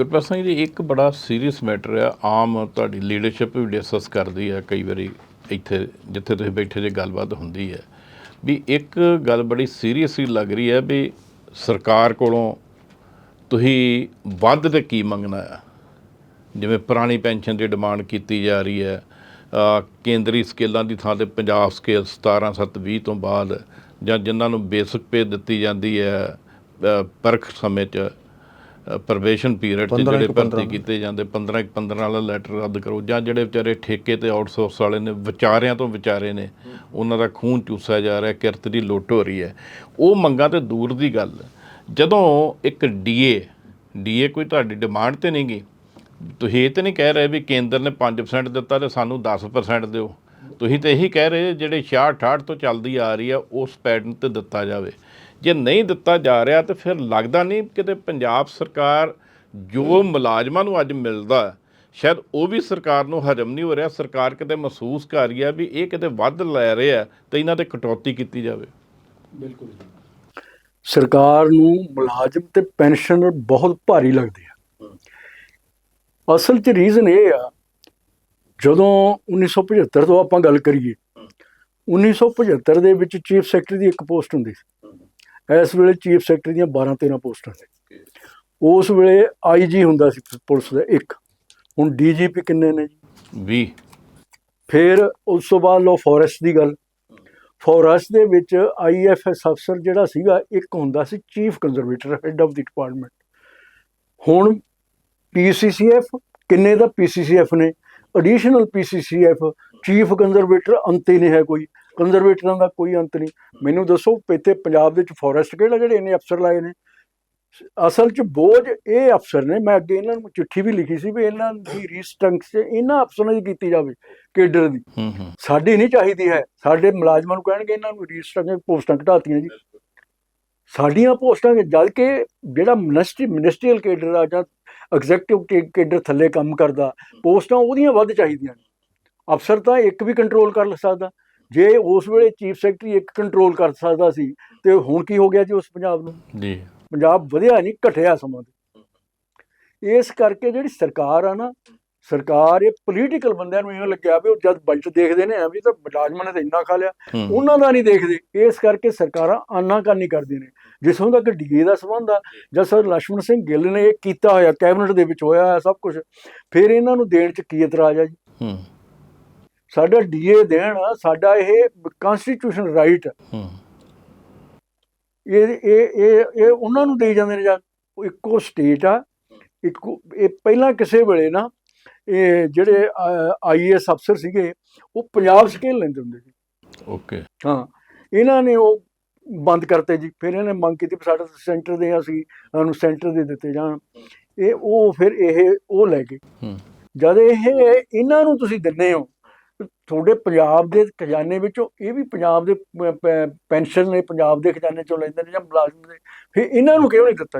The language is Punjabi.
ਗੁਰਪ੍ਰੀਤ ਸਿੰਘ ਜੀ, ਇੱਕ ਬੜਾ ਸੀਰੀਅਸ ਮੈਟਰ ਆ। ਆਮ ਤੁਹਾਡੀ ਲੀਡਰਸ਼ਿਪ ਵੀ ਡਿਸਕਸ ਕਰਦੀ ਹੈ ਕਈ ਵਾਰੀ ਇੱਥੇ, ਜਿੱਥੇ ਤੁਸੀਂ ਬੈਠੇ ਜੇ ਗੱਲਬਾਤ ਹੁੰਦੀ ਹੈ ਵੀ ਇੱਕ ਗੱਲ ਬੜੀ ਸੀਰੀਅਸ ਲੱਗ ਰਹੀ ਹੈ ਵੀ ਸਰਕਾਰ ਕੋਲੋਂ ਤੁਸੀਂ ਵੱਧ ਤੇ ਕੀ ਮੰਗਣਾ ਆ? ਜਿਵੇਂ ਪੁਰਾਣੀ ਪੈਨਸ਼ਨ ਦੀ ਡਿਮਾਂਡ ਕੀਤੀ ਜਾ ਰਹੀ ਹੈ ਕੇਂਦਰੀ ਸਕੇਲਾਂ ਦੀ ਥਾਂ ਤੇ ਪੰਜਾਬ ਸਕੇਲ 17 7 20 ਤੋਂ ਬਾਅਦ ਜਾਂ ਜਿਨ੍ਹਾਂ ਨੂੰ ਬੇਸਿਕ ਪੇ ਦਿੱਤੀ ਜਾਂਦੀ ਹੈ ਪਰਖ ਸਮੇਂ 'ਚ ਪ੍ਰਵੇਸ਼ਨ ਪੀਰੀਅਡ 15 ਜਿਹੜੇ ਭਰਤੀ 15 ਕੀਤੇ ਜਾਂਦੇ 15 ਇੱਕ 15 ਵਾਲਾ ਲੈਟਰ ਰੱਦ ਕਰੋ। ਜਾਂ ਜਿਹੜੇ ਵਿਚਾਰੇ ਠੇਕੇ ਤੇ ਆਊਟਸੋਰਸ ਵਾਲੇ ਨੇ ਵਿਚਾਰਿਆਂ ਤੋਂ ਵਿਚਾਰੇ ਨੇ ਉਹਨਾਂ ਦਾ ਖੂਨ ਚੂਸਿਆ ਜਾ ਰਿਹਾ ਕਿਰਤ ਦੀ ਲੁੱਟ ਹੋ ਰਹੀ ਹੈ। ਉਹ ਮੰਗਾਂ ਤੇ ਦੂਰ ਦੀ ਗੱਲ। ਜਦੋਂ ਇੱਕ ਡੀਏ ਡੀਏ ਕੋਈ ਤੁਹਾਡੀ ਡਿਮਾਂਡ ਤੇ ਨਹੀਂ ਗੀ ਤੁਸੀਂ ਇਹ ਤੇ ਨਹੀਂ ਕਹਿ ਰਹੇ ਵੀ ਕੇਂਦਰ ਨੇ 5% ਦਿੱਤਾ ਤੇ ਸਾਨੂੰ 10% ਦਿਓ। ਤੁਸੀਂ ਤੇ ਇਹੀ ਕਹਿ ਰਹੇ ਜਿਹੜੇ 66 68 ਤੋਂ ਚੱਲਦੀ ਆ ਰਹੀ ਆ ਉਸ ਪੈਟਰਨ ਤੇ ਦਿੱਤਾ ਜਾਵੇ। ਜੇ ਨਹੀਂ ਦਿੱਤਾ ਜਾ ਰਿਹਾ ਤੇ ਫਿਰ ਲੱਗਦਾ ਨਹੀਂ ਕਿਤੇ ਪੰਜਾਬ ਸਰਕਾਰ ਜੋ ਮੁਲਾਜ਼ਮਾਂ ਨੂੰ ਅੱਜ ਮਿਲਦਾ ਸ਼ਾਇਦ ਉਹ ਵੀ ਸਰਕਾਰ ਨੂੰ ਹਜਮ ਨਹੀਂ ਹੋ ਰਿਹਾ ਸਰਕਾਰ ਕਿਤੇ ਮਹਿਸੂਸ ਕਰ ਰਹੀ ਹੈ ਵੀ ਇਹ ਕਿਤੇ ਵੱਧ ਲੈ ਰਹੇ ਆ ਤੇ ਇਹਨਾਂ ਤੇ ਕਟੌਤੀ ਕੀਤੀ ਜਾਵੇ। ਬਿਲਕੁਲ ਸਰਕਾਰ ਨੂੰ ਮੁਲਾਜ਼ਮ ਤੇ ਪੈਨਸ਼ਨਰ ਬਹੁਤ ਭਾਰੀ ਲੱਗਦੇ ਆ ਅਸਲ 'ਚ ਰੀਜ਼ਨ ਇਹ ਆ ਜਦੋਂ 1975 ਤੋਂ ਆਪਾਂ ਗੱਲ ਕਰੀਏ 1975 ਦੇ ਵਿੱਚ ਚੀਫ ਸੈਕਟਰੀ ਦੀ ਇੱਕ ਪੋਸਟ ਹੁੰਦੀ ਸੀ। ਇਸ ਵੇਲੇ ਚੀਫ ਸੈਕਟਰੀ ਦੀਆਂ 12 13 ਪੋਸਟਾਂ ਨੇ। ਉਸ ਵੇਲੇ ਆਈਜੀ ਹੁੰਦਾ ਸੀ ਪੁਲਿਸ ਦਾ ਇੱਕ। ਹੁਣ ਡੀਜੀਪੀ ਕਿੰਨੇ ਨੇ ਜੀ? ਵੀ ਫਿਰ ਉਸ ਤੋਂ ਬਾਅਦ ਲੋ ਫੋਰੈਸਟ ਦੀ ਗੱਲ। ਫੋਰੈਸਟ ਦੇ ਵਿੱਚ ਆਈਐਫਐਸ ਅਫਸਰ ਜਿਹੜਾ ਸੀਗਾ ਇੱਕ ਹੁੰਦਾ ਸੀ chief conservator head of the department ਹੁਣ ਪੀਸੀਸੀਐਫ ਕਿੰਨੇ ਦਾ ਪੀਸੀਸੀਐਫ ਨੇ? ਐਡੀਸ਼ਨਲ ਪੀਸੀਸੀਐਫ ਚੀਫ ਕੰਜ਼ਰਵੇਟਰ ਅੰਤ ਹੀ ਨਹੀਂ ਹੈ ਕੋਈ। ਕੰਜ਼ਰਵੇਟਰਾਂ ਦਾ ਕੋਈ ਅੰਤ ਨਹੀਂ। ਮੈਨੂੰ ਦੱਸੋ ਇੱਥੇ ਪੰਜਾਬ ਦੇ ਵਿੱਚ ਫੋਰੈਸਟ ਕਿਹੜਾ ਜਿਹੜੇ ਇਹਨੇ ਅਫਸਰ ਲਾਏ ਨੇ? ਅਸਲ 'ਚ ਬੋਝ ਇਹ ਅਫਸਰ ਨੇ ਮੈਂ ਅੱਗੇ ਇਹਨਾਂ ਨੂੰ ਚਿੱਠੀ ਵੀ ਲਿਖੀ ਸੀ ਵੀ ਇਹਨਾਂ ਦੀ ਰੀਸਟਰੰਕਸ ਇਹਨਾਂ ਅਫਸਰਾਂ ਦੀ ਕੀਤੀ ਜਾਵੇ ਕੇਡਰ ਦੀ। ਹੂੰ ਹੂੰ। ਸਾਡੀ ਨਹੀਂ ਚਾਹੀਦੀ ਹੈ। ਸਾਡੇ ਮੁਲਾਜ਼ਮਾਂ ਨੂੰ ਕਹਿਣਗੇ ਇਹਨਾਂ ਨੂੰ ਰਜਿਸਟਰਾਂ ਪੋਸਟਾਂ ਘਟਾਤੀਆਂ ਜੀ। ਸਾਡੀਆਂ ਪੋਸਟਾਂ ਜਦ ਕਿ ਜਿਹੜਾ ਮਿਨਿਸਟਰੀ ਮਿਨਿਸਟਰੀਅਲ ਕੇਡਰ ਆ ਜਾਂ ਐਗਜ਼ੈਕਟਿਵ ਕੇਡਰ ਥੱਲੇ ਕੰਮ ਕਰਦਾ ਪੋਸਟਾਂ ਉਹਦੀਆਂ ਵੱਧ ਚਾਹੀਦੀਆਂ ਨੇ। ਅਫਸਰ ਤਾਂ ਇੱਕ ਵੀ ਕੰਟਰੋਲ ਕਰ ਸਕਦਾ। ਜੇ ਉਸ ਵੇਲੇ ਚੀਫ ਸੈਕਟਰੀ ਇੱਕ ਕੰਟਰੋਲ ਕਰ ਸਕਦਾ ਸੀ ਤੇ ਹੁਣ ਕੀ ਹੋ ਗਿਆ ਜੀ ਉਸ ਪੰਜਾਬ ਨੂੰ? ਜੀ। ਪੰਜਾਬ ਵਧਿਆ ਨਹੀਂ ਘਟਿਆ ਸਮਾਂ ਦੇ ਇਸ ਕਰਕੇ ਜਿਹੜੀ ਸਰਕਾਰ ਆ ਨਾ ਸਰਕਾਰ ਇਹ ਪੋਲੀਟੀਕਲ ਬੰਦਿਆਂ ਨੂੰ ਇਹ ਲੱਗਿਆ ਵੀ ਉਹ ਜਦ ਬਜਟ ਦੇਖਦੇ ਨੇ ਵੀ ਤਾਂ ਮੁਲਾਜ਼ਮਾਂ ਨੇ ਤਾਂ ਇੰਨਾ ਖਾ ਲਿਆ। ਉਹਨਾਂ ਦਾ ਨਹੀਂ ਦੇਖਦੇ। ਇਸ ਕਰਕੇ ਸਰਕਾਰਾਂ ਆਨਾ ਆਨਾਕਾਨੀ ਕਰਦੀਆਂ ਨੇ। ਜਿਸੋਂ ਤੱਕ ਡੀਏ ਦਾ ਸਬੰਧ ਆ ਜਦ ਸਰ ਲక్ష్మణ ਸਿੰਘ ਗਿੱਲ ਨੇ ਇਹ ਕੀਤਾ ਹੋਇਆ ਕੈਬਨਿਟ ਦੇ ਵਿੱਚ ਹੋਇਆ ਸਭ ਕੁਝ ਫਿਰ ਇਹਨਾਂ ਨੂੰ ਦੇਣ 'ਚ ਕੀ ਇਤਰਾਜ਼ ਆ ਜੀ? ਸਾਡਾ ਡੀਏ ਦੇਣ ਸਾਡਾ ਇਹ ਕਨਸਟੀਟਿਊਸ਼ਨ ਰਾਈਟ ਹੂੰ। ਇਹ ਇਹ ਇਹ ਇਹ ਉਹਨਾਂ ਨੂੰ ਦੇਈ ਜਾਂਦੇ ਨੇ ਜਾਂ ਇੱਕੋ ਸਟੇਟ ਆ ਇੱਕੋ ਇਹ ਪਹਿਲਾਂ ਕਿਸੇ ਵੇਲੇ ਨਾ ਇਹ ਜਿਹੜੇ ਆਈਏਐਸ ਅਫਸਰ ਸੀਗੇ ਉਹ ਪੰਜਾਬ ਸਕੇਲ ਲੈਂਦੇ ਹੁੰਦੇ ਸੀ। ਓਕੇ। ਹਾਂ ਇਹਨਾਂ ਨੇ ਉਹ ਬੰਦ ਕਰਤੇ ਜੀ ਫਿਰ ਇਹਨੇ ਮੰਗ ਕੀਤੀ ਸਾਡਾ ਸੈਂਟਰ ਦੇ ਅਸੀਂ ਸਾਨੂੰ ਸੈਂਟਰ ਦੇ ਦਿੱਤੇ ਜਾਣ। ਇਹ ਉਹ ਫਿਰ ਇਹ ਉਹ ਲੈ ਗਏ। ਹੂੰ। ਜਦ ਇਹ ਇਹਨਾਂ ਨੂੰ ਤੁਸੀਂ ਦਿੰਦੇ ਹੋ ਤੁਹਾਡੇ ਪੰਜਾਬ ਦੇ ਖਜ਼ਾਨੇ ਵਿੱਚੋਂ ਇਹ ਵੀ ਪੰਜਾਬ ਦੇ ਪੈਨਸ਼ਨ ਨੇ ਪੰਜਾਬ ਦੇ ਖਜ਼ਾਨੇ ਚੋਂ ਲੈਂਦੇ ਨੇ ਜਾਂ ਮੁਲਾਜ਼ਮ ਦੇ, ਫਿਰ ਇਹਨਾਂ ਨੂੰ ਕਿਉਂ ਨਹੀਂ ਦਿੱਤਾ